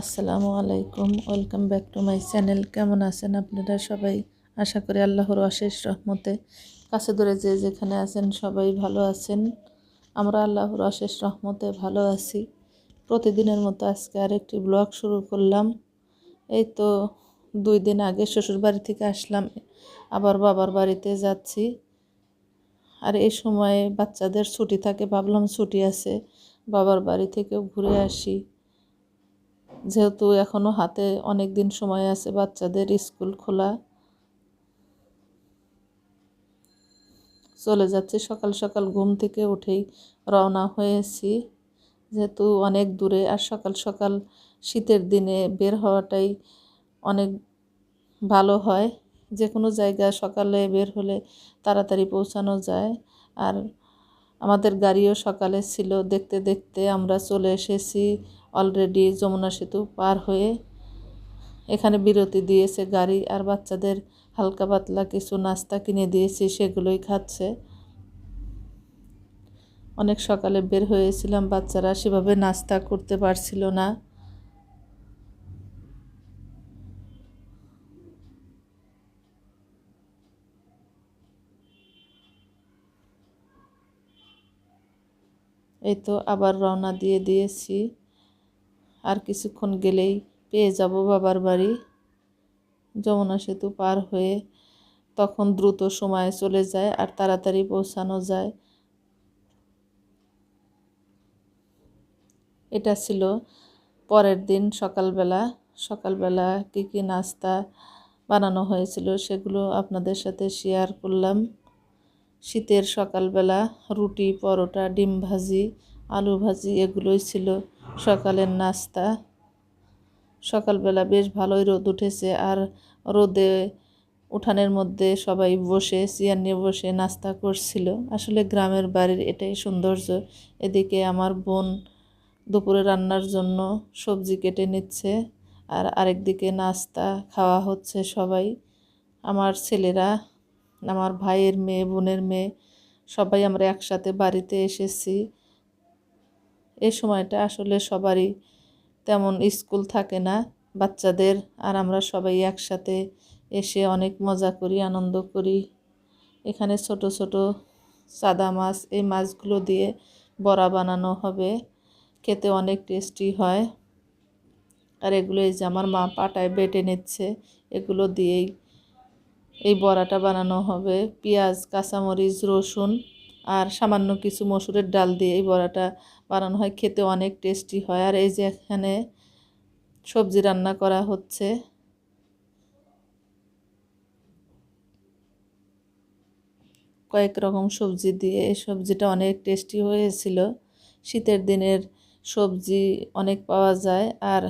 আসসালামু আলাইকুম, welcome back to my channel. কেমন আছেন আপনারা সবাই? আশা করি আল্লাহর অশেষ রহমতে। কাছে ধরে যে যেখানে আছেন সবাই ভালো আছেন। আমরা আল্লাহর অশেষ রহমতে ভালো আছি। প্রতিদিনের মতো আজকে আরেকটি ব্লগ শুরু করলাম। এই তো দুই দিন আগে শ্বশুর বাড়ি থেকে আসলাম, আবার বাবার বাড়িতে যাচ্ছি। আর এই সময়ে বাচ্চাদের ছুটি থাকে, ভাবলাম ছুটি আছে, বাবার বাড়ি থেকেও ঘুরে আসি। যেহেতু এখনও হাতে অনেক দিন সময় আছে বাচ্চাদের স্কুল খোলা। চলে যাচ্ছে, সকাল সকাল ঘুম থেকে উঠেই রওনা হয়েছি। যেহেতু অনেক দূরে আর সকাল সকাল শীতের দিনে বের হওয়াটাই অনেক ভালো হয়। যে কোনো জায়গা সকালে বের হলে তাড়াতাড়ি পৌঁছানো যায়। আর আমাদের গাড়িও সকালে ছিল, দেখতে দেখতে আমরা চলে এসেছি অলরেডি যমুনা সেতু পার হয়ে এখানে বিরতি দিয়েছে গাড়ি আর বাচ্চাদের হালকা পাতলা কিছু নাস্তা কিনে দিয়েছি, সেগুলোই খাচ্ছে। অনেক সকালে বের হয়েছিলাম, বাচ্চারা সেভাবে নাস্তা করতে পারছিল না। এই তো আবার রওনা দিয়ে দিয়েছি। আর কিছুক্ষণ গেলেই পেয়ে যাব বাবার বাড়ি। যমুনা সেতু পার হয়ে তখন দ্রুত সময়ে চলে যায় আর তাড়াতাড়ি পৌঁছানো যায়। এটা ছিল পরের দিন সকালবেলা। সকালবেলা কী কী নাস্তা বানানো হয়েছিল সেগুলো আপনাদের সাথে শেয়ার করলাম। শীতের সকালবেলা রুটি, পরোটা, ডিম ভাজি, আলু ভাজি এগুলোই ছিল। সকালের নাস্তা। সকালবেলা বেশ ভালোই রোদ উঠেছে আর রোদে উঠানের মধ্যে সবাই বসে চেয়ার নিয়ে বসে নাস্তা করছিল। আসলে গ্রামের বাড়ির এটাই সৌন্দর্য। এদিকে আমার বোন দুপুরে রান্নার জন্য সবজি কেটে নিচ্ছে আর আরেক দিকে নাস্তা খাওয়া হচ্ছে সবাই। আমার ছেলেরা, আমার ভাইয়ের মেয়ে, বোনের মেয়ে, সবাই আমরা একসাথে বাড়িতে এসেছি। এই সময়টা আসলে সবারই তেমন স্কুল থাকে না। বাচ্চাদের আর আমরা সবাই একসাথে এসে অনেক মজা করি, আনন্দ করি। এখানে ছোট ছোট সাদা মাছ, এই মাছগুলো দিয়ে বড়া বানানো হবে। খেতে অনেক টেস্টি হয়। আর এগুলো এই যে আমার মা পাটায় বেটে নিচ্ছে, এগুলো দিয়েই এই বড়াটা বানানো হবে। পেঁয়াজ, কাঁচামরিচ, রসুন আর সামান্য কিছু মসুরের ডাল দিয়ে এই বড়াটা বানানো হয়। খেতে অনেক টেস্টি হয়। আর এই যে এখানে সবজি রান্না করা হচ্ছে। কয়েক রকম সবজি দিয়ে এই সবজিটা অনেক টেস্টি হয়েছিল। শীতের দিনের সবজি অনেক পাওয়া যায়। আর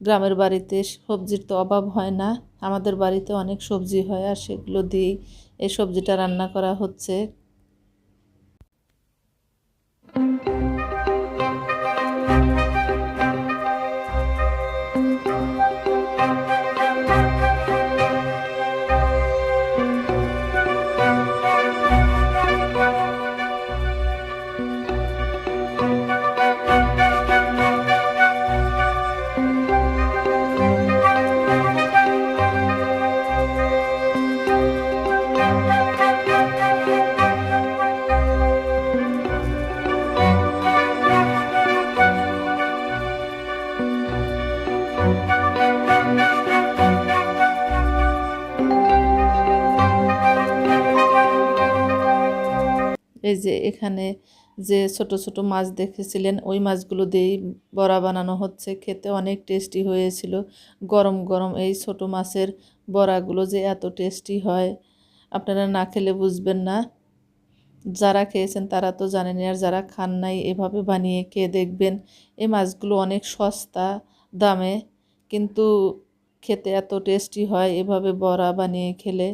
গ্রামের বাড়িতে সবজির তো অভাব হয় না। আমাদের বাড়িতে অনেক সবজি হয়। আর সেগুলো দিয়েই এই সবজিটা রান্না করা হচ্ছে। এই যে এখানে যে ছোট ছোট মাছ দেখেছিলেন, ওই মাছগুলো দিয়েই বড়া বানানো হচ্ছে। খেতে অনেক টেস্টি হয়েছিল। গরম গরম এই ছোট মাছের বড়াগুলো যে এত টেস্টি হয়, আপনারা না খেলে বুঝবেন না। যারা খেয়েছেন তারা তো জানেন আর যারা খান নাই এভাবে বানিয়ে খেয়ে দেখবেন, এই মাছগুলো অনেক সস্তা দামে, কিন্তু খেতে এত টেস্টি হয় এভাবে বড়া বানিয়ে খেলে।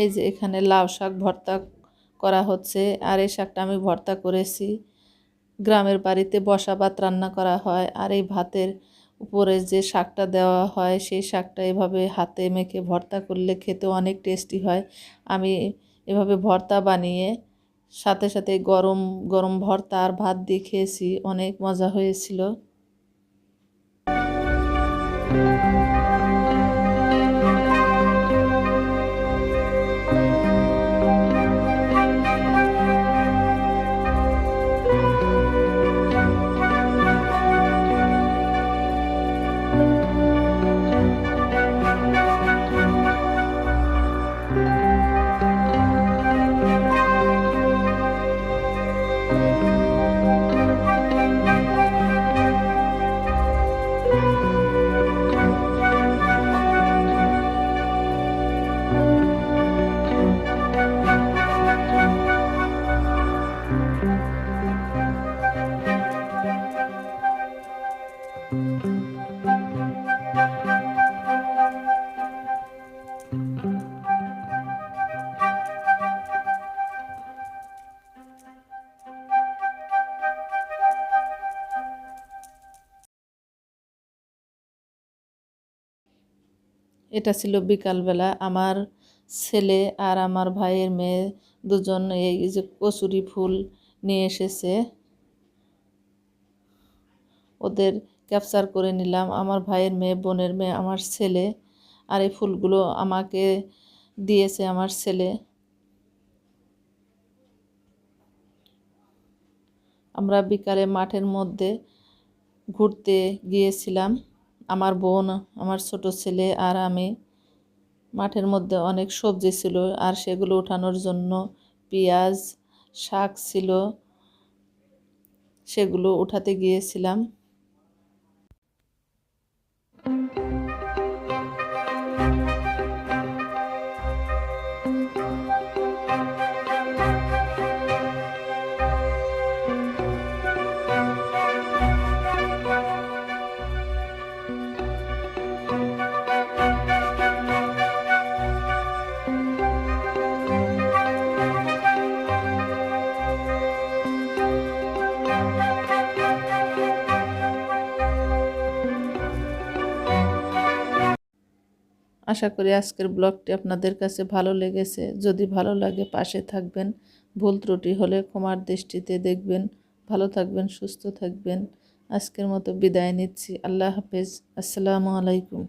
এই যে এখানে লাউ শাক ভর্তা করা হচ্ছে, আর এই শাকটা আমি ভর্তা করেছি। গ্রামের বাড়িতে বসা ভাত রান্না করা হয়, আর এই ভাতের উপরে যে শাকটা দেওয়া হয়, সেই শাকটা এভাবে হাতে মেখে ভর্তা করলে খেতে অনেক টেস্টি হয়। আমি এভাবে ভর্তা বানিয়ে সাথে সাথে গরম গরম ভর্তা আর ভাত দিয়ে খেয়েছি, অনেক মজা হয়েছিল। এটা ছিল বিকালবেলা। আমার ছেলে আর আমার ভাইয়ের মেয়ে দুজন এই যে কচুরি ফুল নিয়ে এসেছে। ওদের ক্যাপচার করে নিলাম। আমার ভাইয়ের মেয়ে, বোনের মেয়ে, আমার ছেলে আর এই ফুলগুলো আমাকে দিয়েছে আমার ছেলে। আমরা বিকালে মাঠের মধ্যে ঘুরতে গিয়েছিলাম। আমার বোন, আমার ছোট ছেলে আর আমি মাঠের মধ্যে অনেক সবজি ছিল আর সেগুলো ওঠানোর জন্য পেঁয়াজ, শাক ছিল, সেগুলো উঠাতে গিয়েছিলাম। আশা করি আজকের ব্লগটি আপনাদের কাছে ভালো লেগেছে। যদি ভালো লাগে পাশে থাকবেন। ভুল ত্রুটি হলে ক্ষমার দৃষ্টিতে দেখবেন। ভালো থাকবেন, সুস্থ থাকবেন। আজকের মতো বিদায় নিচ্ছি। আল্লাহ হাফেজ। আসসালামু আলাইকুম।